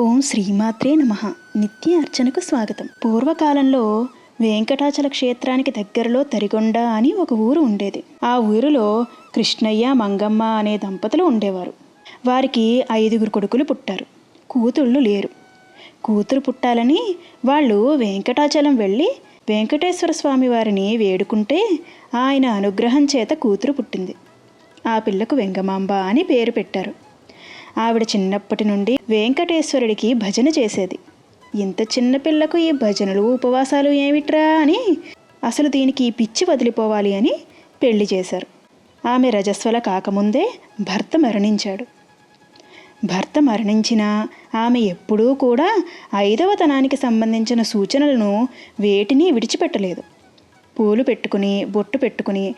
ఓం శ్రీమాత్రే నమ. నిత్య అర్చనకు స్వాగతం. పూర్వకాలంలో వెంకటాచల క్షేత్రానికి దగ్గరలో తరిగొండ అని ఒక ఊరు ఉండేది. ఆ ఊరిలో కృష్ణయ్య మంగమ్మ అనే దంపతులు ఉండేవారు. వారికి ఐదుగురు కొడుకులు పుట్టారు. కూతుళ్ళు లేరు. కూతురు పుట్టాలని వాళ్ళు వెంకటాచలం వెళ్ళి వెంకటేశ్వర స్వామి వారిని వేడుకుంటే ఆయన అనుగ్రహం చేత కూతురు పుట్టింది. ఆ పిల్లకు వెంగమాంబ అని పేరు పెట్టారు. ఆవిడ చిన్నప్పటి నుండి వెంకటేశ్వరుడికి భజన చేసేది. ఇంత చిన్న పిల్లకు ఈ భజనలు ఉపవాసాలు ఏమిట్రా అని అసలు దీనికి పిచ్చి వదిలిపోవాలి అని పెళ్ళి చేశారు. ఆమె రజస్వల కాకముందే భర్త మరణించాడు. భర్త మరణించినా ఆమె ఎప్పుడూ కూడా ఐదవతనానికి సంబంధించిన సూచనలను వేటిని విడిచిపెట్టలేదు. పూలు పెట్టుకుని బొట్టు పెట్టుకుని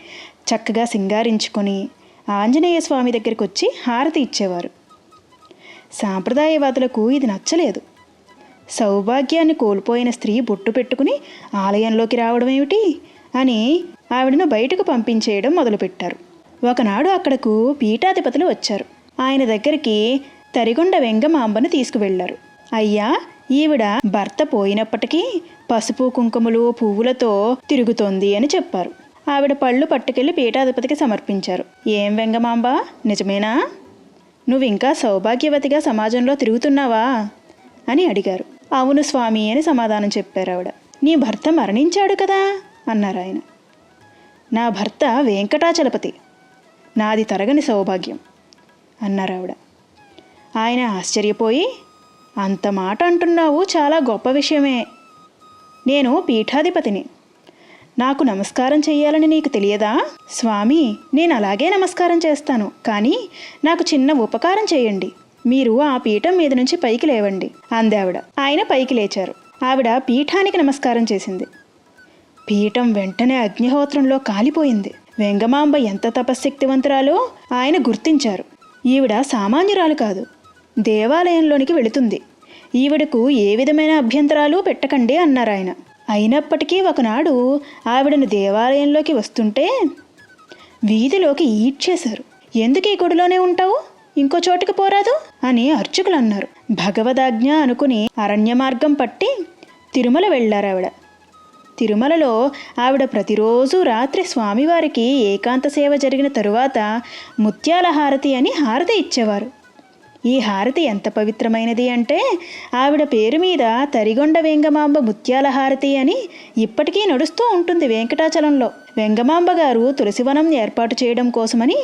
చక్కగా సింగారించుకొని ఆంజనేయ స్వామి దగ్గరికి వచ్చి హారతి ఇచ్చేవారు. సాంప్రదాయవాదులకు ఇది నచ్చలేదు. సౌభాగ్యాన్ని కోల్పోయిన స్త్రీ బొట్టు పెట్టుకుని ఆలయంలోకి రావడం ఏమిటి? అని ఆవిడను బయటకు పంపించేయడం మొదలుపెట్టారు. ఒకనాడు అక్కడకు పీఠాధిపతులు వచ్చారు. ఆయన దగ్గరికి తరిగొండ వెంగమాంబను తీసుకువెళ్ళారు అయ్యా ఈవిడ భర్త పోయినప్పటికీ పసుపు కుంకుమలు పువ్వులతో తిరుగుతోంది అని చెప్పారు. ఆవిడ పళ్ళు పట్టుకెళ్ళి పీఠాధిపతికి సమర్పించారు. ఏం వెంగమాంబ? నిజమేనా? నువ్వు ఇంకా సౌభాగ్యవతిగా సమాజంలో తిరుగుతున్నావా? అని అడిగారు. అవును స్వామి అని సమాధానం చెప్పారు ఆవిడ. నీ భర్త మరణించాడు కదా? అన్నారు ఆయన. నా భర్త వెంకటాచలపతి. నాది తరగని సౌభాగ్యం. అన్నారు ఆవిడ. ఆయన ఆశ్చర్యపోయి అంత మాట అంటున్నావు చాలా గొప్ప విషయమే. నేను పీఠాధిపతిని. నాకు నమస్కారం చెయ్యాలని నీకు తెలియదా? స్వామి నేను అలాగే నమస్కారం చేస్తాను. కానీ నాకు చిన్న ఉపకారం చేయండి. మీరు ఆ పీఠం మీద నుంచి పైకి లేవండి అందావిడ. ఆయన పైకి లేచారు. ఆవిడ పీఠానికి నమస్కారం చేసింది. పీఠం వెంటనే అగ్నిహోత్రంలో కాలిపోయింది. వెంగమాంబ ఎంత తపశ్శక్తివంతురాలో ఆయన గుర్తించారు. ఈవిడ సామాన్యురాలు కాదు. దేవాలయంలోనికి వెళుతుంది. ఈవిడకు ఏ విధమైన అభ్యంతరాలు పెట్టకండి అన్నారు ఆయన అయినప్పటికీ ఒకనాడు ఆవిడను దేవాలయంలోకి వస్తుంటే వీధిలోకి ఈడ్చేశారు. ఎందుకు ఈ గుడిలోనే ఉంటావు? ఇంకో చోటుకి పోరాదు? అని అర్చకులు అన్నారు భగవదాజ్ఞ అనుకుని అరణ్య మార్గం పట్టి తిరుమల వెళ్ళారు ఆవిడ తిరుమలలో ఆవిడ ప్రతిరోజు రాత్రి స్వామివారికి ఏకాంత సేవ జరిగిన తరువాత ముత్యాల హారతి అని హారతి ఇచ్చేవారు. ఈ హారతి ఎంత పవిత్రమైనది అంటే ఆవిడ పేరు మీద తరిగొండ వెంగమాంబ ముత్యాల హారతి అని ఇప్పటికీ నడుస్తూ ఉంటుంది వెంకటాచలంలో. వెంగమాంబ గారు తులసివనం ఏర్పాటు చేయడం కోసమని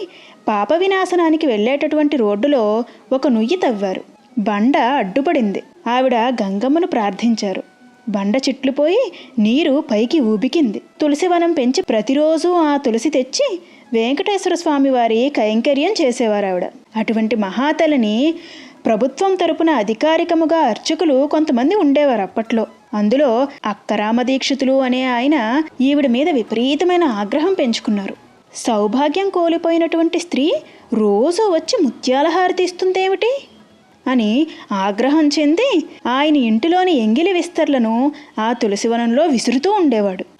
పాప వినాశనానికి వెళ్ళేటటువంటి రోడ్డులో ఒక నుయ్యి తవ్వారు. బండ అడ్డుపడింది. ఆవిడ గంగమ్మను ప్రార్థించారు. బండ చిట్లుపోయి నీరు పైకి ఊబికింది. తులసివనం పెంచి ప్రతిరోజు ఆ తులసి తెచ్చి వెంకటేశ్వర స్వామి వారి కైంకర్యం చేసేవారు ఆవిడ అటువంటి మహాతలిని ప్రభుత్వం తరపున అధికారికముగా అర్చకులు కొంతమంది ఉండేవారు అప్పట్లో. అందులో అక్కరామ దీక్షితులు అనే ఆయన ఈవిడ మీద విపరీతమైన ఆగ్రహం పెంచుకున్నారు. సౌభాగ్యం కోల్పోయినటువంటి స్త్రీ రోజు వచ్చి ముత్యాల హారతి ఇస్తుందేమిటి అని ఆగ్రహం చెంది ఆయన ఇంటిలోని ఎంగిలి విస్తర్లను ఆ తులసివనంలో విసురుతూ ఉండేవాడు.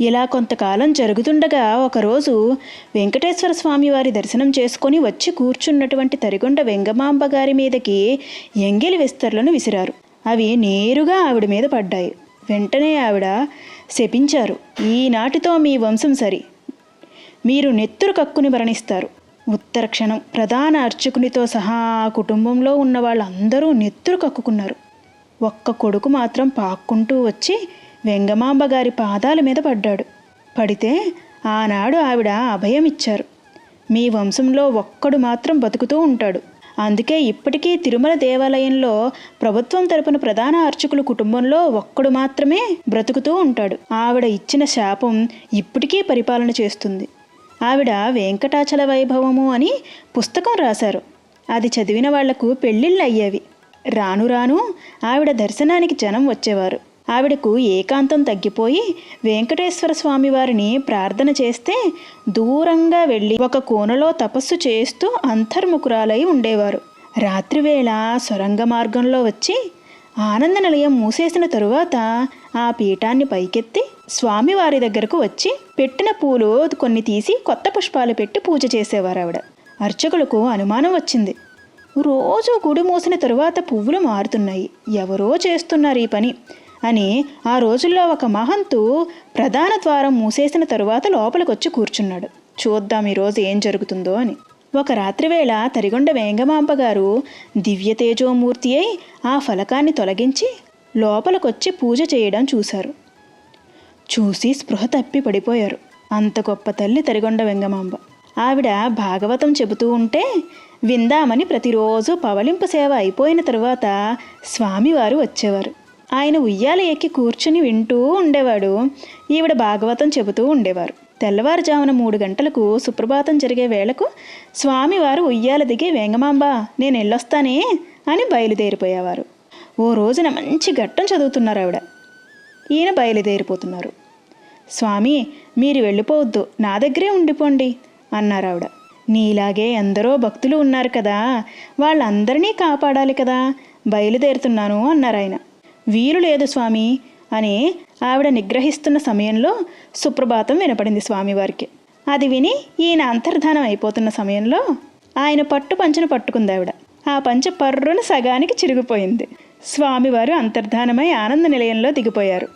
ఇలా కొంతకాలం జరుగుతుండగా ఒకరోజు వెంకటేశ్వర స్వామి వారి దర్శనం చేసుకొని వచ్చి కూర్చున్నటువంటి తరిగొండ వెంగమాంబ గారి మీదకి ఎంగిలి విస్తర్లను విసిరారు. అవి నేరుగా ఆవిడ మీద పడ్డాయి. వెంటనే ఆవిడ శపించారు. ఈనాటితో మీ వంశం సరి. మీరు నెత్తురు కక్కుని మరణిస్తారు. ఉత్తర క్షణం ప్రధాన అర్చకునితో సహా ఆ కుటుంబంలో ఉన్న వాళ్ళందరూ నెత్తురు కక్కుకున్నారు. ఒక్క కొడుకు మాత్రం పాక్కుంటూ వచ్చి వెంగమాంబ గారి పాదాల మీద పడ్డాడు. పడితే ఆనాడు ఆవిడ అభయం ఇచ్చారు మీ వంశంలో ఒక్కడు మాత్రం బతుకుతూ ఉంటాడు. అందుకే ఇప్పటికీ తిరుమల దేవాలయంలో ప్రభుత్వం తరపున ప్రధాన అర్చకుల కుటుంబంలో ఒక్కడు మాత్రమే బ్రతుకుతూ ఉంటాడు. ఆవిడ ఇచ్చిన శాపం ఇప్పటికీ పరిపాలన చేస్తుంది. ఆవిడ వెంకటాచల వైభవము అని పుస్తకం రాశారు. అది చదివిన వాళ్ళకు పెళ్ళిళ్ళు అయ్యేవి రాను రాను ఆవిడ దర్శనానికి జనం వచ్చేవారు. ఆవిడకు ఏకాంతం తగ్గిపోయి వెంకటేశ్వర స్వామి వారిని ప్రార్థన చేస్తే దూరంగా వెళ్ళి ఒక కోనలో తపస్సు చేస్తూ అంతర్ముఖురాలై ఉండేవారు. రాత్రివేళ సొరంగ మార్గంలో వచ్చి ఆనంద నిలయం మూసేసిన తరువాత ఆ పీఠాన్ని పైకెత్తి స్వామివారి దగ్గరకు వచ్చి పెట్టిన పూలు కొన్ని తీసి కొత్త పుష్పాలు పెట్టి పూజ చేసేవారు ఆవిడ. అర్చకులకు అనుమానం వచ్చింది. రోజు గుడి మూసిన తరువాత పువ్వులు మారుతున్నాయి. ఎవరో చేస్తున్నారు ఈ పని. అని ఆ రోజుల్లో ఒక మహంతు ప్రధాన ద్వారం మూసేసిన తరువాత లోపలికొచ్చి కూర్చున్నాడు. చూద్దాం ఈరోజు ఏం జరుగుతుందో అని. ఒక రాత్రివేళ తరిగొండ వేంగమాంబ గారు దివ్య తేజోమూర్తి అయి ఆ ఫలకాన్ని తొలగించి లోపలికొచ్చి పూజ చేయడం చూశారు. చూసి స్పృహ తప్పి పడిపోయారు. అంత గొప్ప తల్లి తరిగొండ వెంగమాంబ. ఆవిడ భాగవతం చెబుతూ ఉంటే విందామని ప్రతిరోజు పవలింపు సేవ అయిపోయిన తరువాత స్వామివారు వచ్చేవారు. ఆయన ఉయ్యాల ఎక్కి కూర్చుని వింటూ ఉండేవాడు. ఈవిడ భాగవతం చెబుతూ ఉండేవారు. తెల్లవారుజామున మూడు గంటలకు సుప్రభాతం జరిగే వేళకు స్వామివారు ఉయ్యాల దిగి వేంగమాంబ నేను వెళ్ళొస్తానే అని బయలుదేరిపోయేవారు. ఓ రోజున మంచి ఘట్టం చదువుతున్నారు ఆవిడ. ఈయన బయలుదేరిపోతున్నారు. స్వామి మీరు వెళ్ళిపోవద్దు నా దగ్గరే ఉండిపోండి అన్నారు ఆవిడ. నీలాగే ఎందరో భక్తులు ఉన్నారు కదా వాళ్ళందరినీ కాపాడాలి కదా బయలుదేరుతున్నాను అన్నారు ఆయన. వీలు లేదు స్వామి అని ఆవిడ నిగ్రహిస్తున్న సమయంలో సుప్రభాతం వినపడింది స్వామివారికి. అది విని ఈయన అంతర్ధానం అయిపోతున్న సమయంలో ఆయన పట్టు పంచను పట్టుకుంది ఆవిడ. ఆ పంచ పర్రున సగానికి చిరిగిపోయింది. స్వామివారు అంతర్ధానమై ఆనంద నిలయంలో దిగిపోయారు.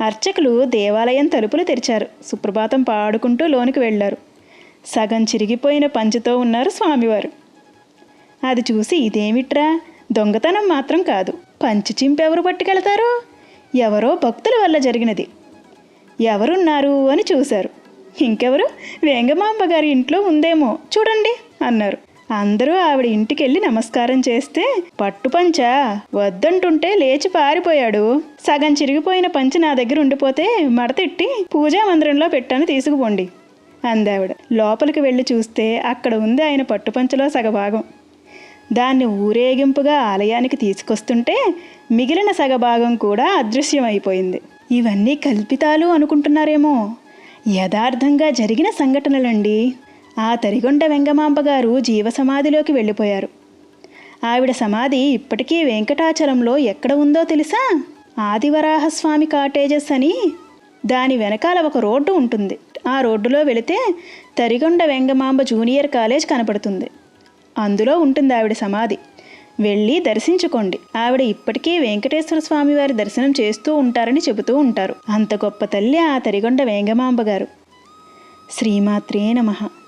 అర్చకులు దేవాలయం తలుపులు తెరిచారు. సుప్రభాతం పాడుకుంటూ లోనికి వెళ్ళారు. సగం చిరిగిపోయిన పంచుతో ఉన్నారు స్వామివారు. అది చూసి ఇదేమిట్రా? దొంగతనం మాత్రం కాదు. పంచి చింపెవరు పట్టుకెళ్తారు? ఎవరో భక్తుల వల్ల జరిగినది. ఎవరున్నారు అని చూశారు. ఇంకెవరు? వేంగమాంబ గారి ఇంట్లో ఉందేమో చూడండి అన్నారు. అందరూ ఆవిడ ఇంటికెళ్ళి నమస్కారం చేస్తే పట్టుపంచ వద్దంటుంటే లేచి పారిపోయాడు. సగం చిరిగిపోయిన పంచి నా దగ్గర ఉండిపోతే మడతిట్టి పూజా మందిరంలో పెట్టాను తీసుకుపోండి అందావిడ లోపలికి వెళ్ళి చూస్తే అక్కడ ఉంది ఆయన పట్టుపంచలో సగభాగం. దాన్ని ఊరేగింపుగా ఆలయానికి తీసుకొస్తుంటే మిగిలిన సగభాగం కూడా అదృశ్యమైపోయింది. ఇవన్నీ కల్పితాలు అనుకుంటున్నారేమో. యథార్థంగా జరిగిన సంఘటనలండి. ఆ తరిగొండ వెంగమాంబ గారు జీవసమాధిలోకి వెళ్ళిపోయారు. ఆవిడ సమాధి ఇప్పటికీ వెంకటాచలంలో ఎక్కడ ఉందో తెలుసా? ఆదివరాహస్వామి కాటేజెస్ అని. దాని వెనకాల ఒక రోడ్డు ఉంటుంది. ఆ రోడ్డులో వెళితే తరిగొండ వెంగమాంబ జూనియర్ కాలేజ్ కనపడుతుంది. అందులో ఉంటుంది ఆవిడ సమాధి. వెళ్ళి దర్శించుకోండి. ఆవిడ ఇప్పటికీ వెంకటేశ్వర స్వామి వారి దర్శనం చేస్తూ ఉంటారని చెబుతూ ఉంటారు. అంత గొప్ప తల్లి ఆ తరిగొండ వేంగమాంబ గారు. శ్రీమాత్రే నమః.